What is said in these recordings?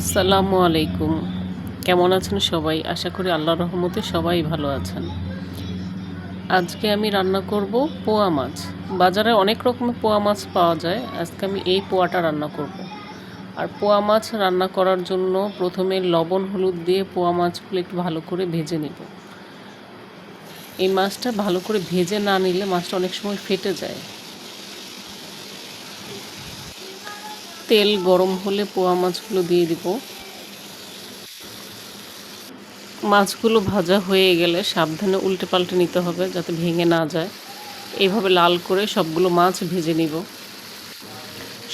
আসসালামু আলাইকুম। কেমন আছেন সবাই? আশা করি আল্লাহ রহমতে সবাই ভালো আছেন। আজকে আমি রান্না করব পোয়া মাছ। বাজারে অনেক রকমের পোয়া মাছ পাওয়া যায়। আজকে আমি এই পোয়াটা রান্না করব। আর পোয়া মাছ রান্না করার জন্য প্রথমে লবণ, হলুদ দিয়ে পোয়া মাছগুলো একটু ভালো করে ভেজে নেব। এই মাছটা ভালো করে ভেজে না নিলে মাছটা অনেক সময় ফেটে যায়। তেল গরম হলে পোয়া মাছগুলো দিয়ে দিব। মাছগুলো ভাজা হয়ে গেলে সাবধানে উল্টে পাল্টে নিতে হবে যাতে ভেঙে না যায়। এইভাবে লাল করে সবগুলো মাছ ভেজে নিব।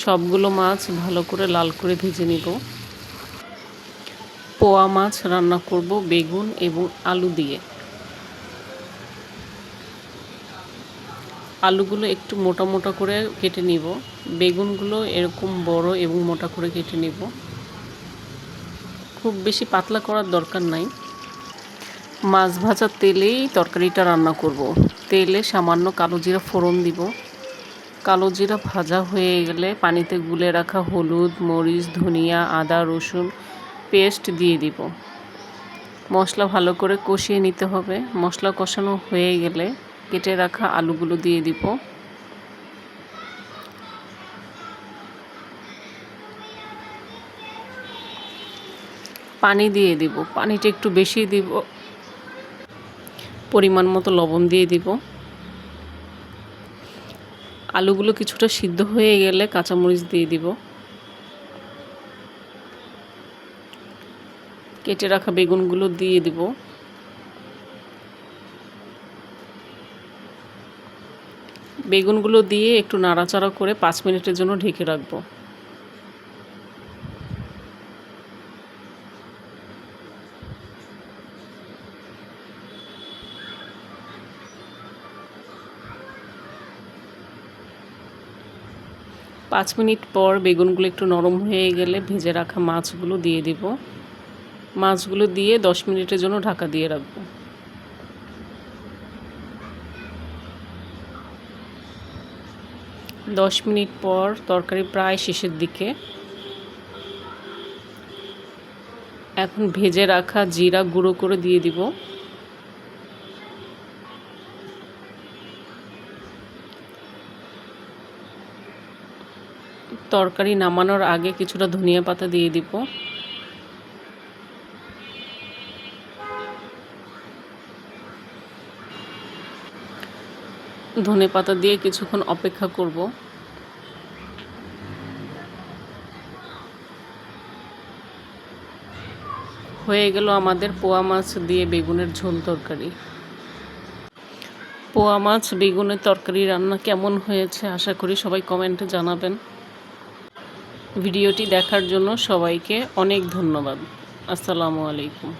সবগুলো মাছ ভালো করে লাল করে ভেজে নিব। পোয়া মাছ রান্না করব বেগুন এবং আলু দিয়ে। আলুগুলো একটু মোটা মোটা করে কেটে নিব। বেগুনগুলো এরকম বড় এবং মোটা করে কেটে নিব। খুব বেশি পাতলা করার দরকার নাই। মাছ ভাজার তেলেই তরকারিটা রান্না করব। তেলে সামান্য কালো জিরা ফোড়ন দিব। কালো জিরা ভাজা হয়ে গেলে পানিতে গুলে রাখা হলুদ, মরিচ, ধনিয়া, আদা, রসুন পেস্ট দিয়ে দিব। মশলা ভালো করে কষিয়ে নিতে হবে। মশলা কষানো হয়ে গেলে কেটে রাখা আলুগুলো দিয়ে দিব। পানি দিয়ে দিব, পানিটা একটু বেশি দিব। পরিমাণ মতো লবণ দিয়ে দিব। আলুগুলো কিছুটা সিদ্ধ হয়ে গেলে কাঁচামরিচ দিয়ে দিব। কেটে রাখা বেগুনগুলো দিয়ে দিব। বেগুনগুলো দিয়ে একটু নাড়াচাড়া করে পাঁচ মিনিটের জন্য ঢেকে রাখব। পাঁচ মিনিট পর বেগুনগুলো একটু নরম হয়ে গেলে ভেজে রাখা মাছগুলো দিয়ে দিব। মাছগুলো দিয়ে দশ মিনিটের জন্য ঢাকা দিয়ে রাখব। দশ মিনিট পর তরকারি প্রায় শেষের দিকে। এখন ভেজে রাখা জিরা গুঁড়ো করে দিয়ে দিব। তরকারি নামানোর আগে কিছুটা ধনিয়া পাতা দিয়ে দিব। ধনে পাতা দিয়ে কিছুক্ষণ অপেক্ষা করব। হয়ে গেল আমাদের পোয়া মাছ দিয়ে বেগুনের ঝোল তরকারি। পোয়া মাছ, বেগুনের তরকারি রান্না কেমন হয়েছে আশা করি সবাই কমেন্টে জানাবেন। ভিডিওটি দেখার জন্য সবাইকে অনেক ধন্যবাদ। আসসালামু আলাইকুম।